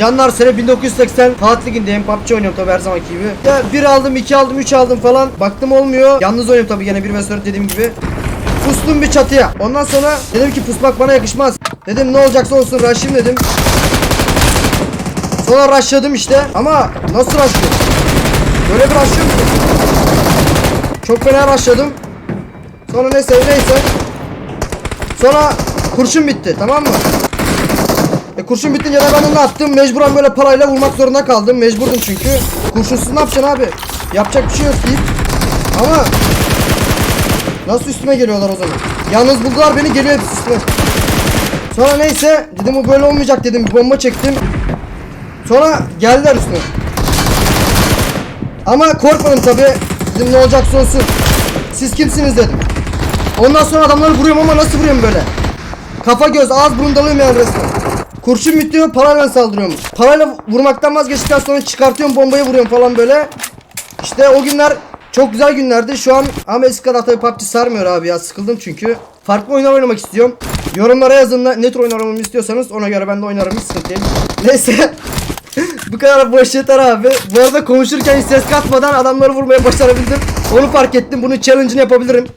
Canlar sene 1980 Saat Ligi'ndeyim PUBG oynuyorum tabi her zamanki gibi. Ya 1 aldım 2 aldım 3 aldım falan. Baktım olmuyor. Yalnız oynuyorum tabi gene 1 vs 4 dediğim gibi. Pustum bir çatıya. Ondan sonra dedim ki pusmak bana yakışmaz. Dedim ne olacaksa olsun rush'ım dedim. Sonra rushladım işte. Ama nasıl rushlıyorum Böyle bir rushlıyorum Çok fena rushladım. Sonra neyse neyse. Sonra kurşun bitti tamam mı? E kurşun bitince de ben onu attım. Mecburen böyle parayla vurmak zorunda kaldım. Mecburdum çünkü. Kurşunsuz ne yapacaksın abi? Yapacak bir şey yok deyip. Ama nasıl üstüme geliyorlar o zaman? Yalnız buldular beni geliyor hepsi üstüme. Sonra neyse dedim bu böyle olmayacak dedim. Bir bomba çektim. Sonra geldiler üstüme. Ama korkmadım tabi. Dedim ne olacaksa olsun. Siz kimsiniz dedim. Ondan sonra adamları vuruyorum ama nasıl vuruyorum böyle? Kafa göz ağız burun dalıyorum yani resmen. Kurşun bitiyor parayla saldırıyorum. Parayla vurmaktan vazgeçtikten sonra çıkartıyorum bombayı vuruyorum falan böyle. İşte o günler çok güzel günlerdi. Şu an ama eski kadar tabii PUBG sarmıyor abi ya sıkıldım çünkü. Farklı oyunlar oynamak istiyorum. Yorumlara yazın da ne tür oyun oynamamı istiyorsanız ona göre ben de oynarım hiç sıkıntı değil. Neyse. Bu kadar boş yeter abi. Bu arada konuşurken hiç ses katmadan adamları vurmaya başarabildim. Onu fark ettim. Bunun challenge'ını yapabilirim.